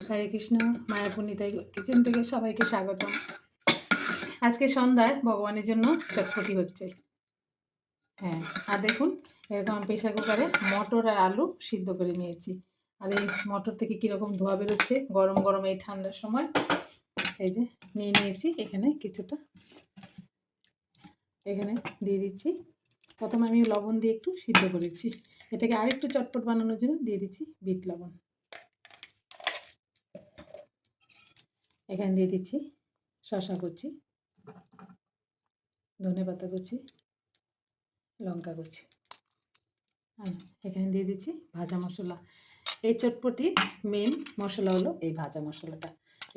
হরে Krishna মায়াপুনিতাই kitchen থেকে সবাইকে স্বাগতম। আজকে সন্ধ্যায় ভগবানের জন্য চটপটি হচ্ছে। হ্যাঁ আর দেখুন, এরকম প্রেশার কুকারে মটর আর আলু সিদ্ধ করে নিয়েছি। আর এই মটর থেকে কীরকম ধোয়া বেরোচ্ছে, গরম গরম এই ঠান্ডার সময়, এই যে নিয়ে নিয়েছি এখানে কিছুটা। এখানে দিয়ে দিচ্ছি। প্রথমে আমি লবণ দিয়ে একটু সিদ্ধ করেছি। এটাকে আরেকটু চটপট বানানোর জন্য দিয়ে দিচ্ছি বিট লবণ। এখানে দিয়ে দিচ্ছি শশা কুচি, ধনে পাতা কুচি, লঙ্কা কুচি। আর এখানে দিয়ে দিচ্ছি ভাজা মশলা। এই চটপটির মেন মশলা হলো এই ভাজা মশলাটা।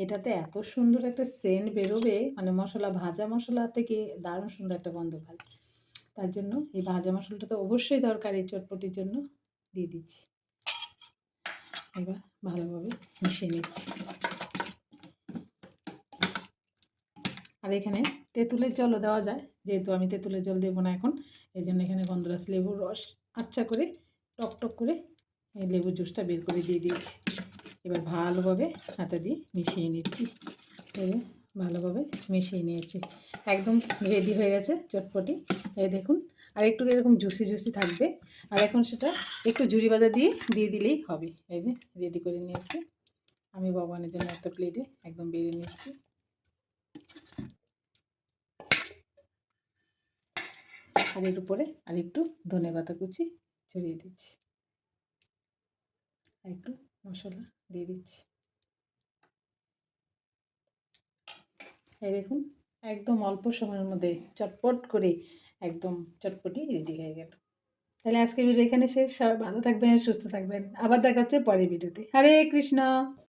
এটাতে এত সুন্দর একটা সেন্ট বেরোবে মানে মশলা, ভাজা মশলা থেকে দারুণ সুন্দর একটা গন্ধ পাই তার জন্য এই ভাজা মশলাটা তো অবশ্যই দরকার এই চটপটির জন্য। দিয়ে দিচ্ছি। এবার ভালোভাবে মিশিয়ে নিচ্ছি। আর এখানে তেঁতুলের জলও দেওয়া যায়, যেহেতু আমি তেঁতুলের জল দেবো না এখন এই জন্য এখানে গন্ধরাস লেবুর রস আচ্ছা করে টক টক করে এই লেবুর জুসটা বের করে দিয়ে দিয়েছি। এবার ভালোভাবে হাতে দিয়ে মিশিয়ে নিচ্ছি। ভালোভাবে মিশিয়ে নিয়েছি। একদম রেডি হয়ে গেছে চটপটি। এই দেখুন, আর একটু এরকম জুসি জুসি থাকবে। আর এখন সেটা একটু ঝুড়ি বাজা দিয়ে দিয়ে দিলেই হবে। এই যে রেডি করে নিয়েছি। আমি ভগবানের জন্য একটা প্লেটে একদম বেরিয়ে নিচ্ছি। আর এর উপরে আর একটু ধনে পাতা কুচি ছড়িয়ে দিচ্ছি। আর একটু মশলা দিয়ে দিচ্ছি। এই দেখুন, একদম অল্প সময়ের মধ্যে চটপট করে একদম চটপটি রেডি হয়ে গেল। তাহলে আজকের ভিডিও এখানে শেষ। সবাই ভালো থাকবেন, সুস্থ থাকবেন। আবার দেখা হচ্ছে পরের ভিডিওতে। হরে কৃষ্ণ!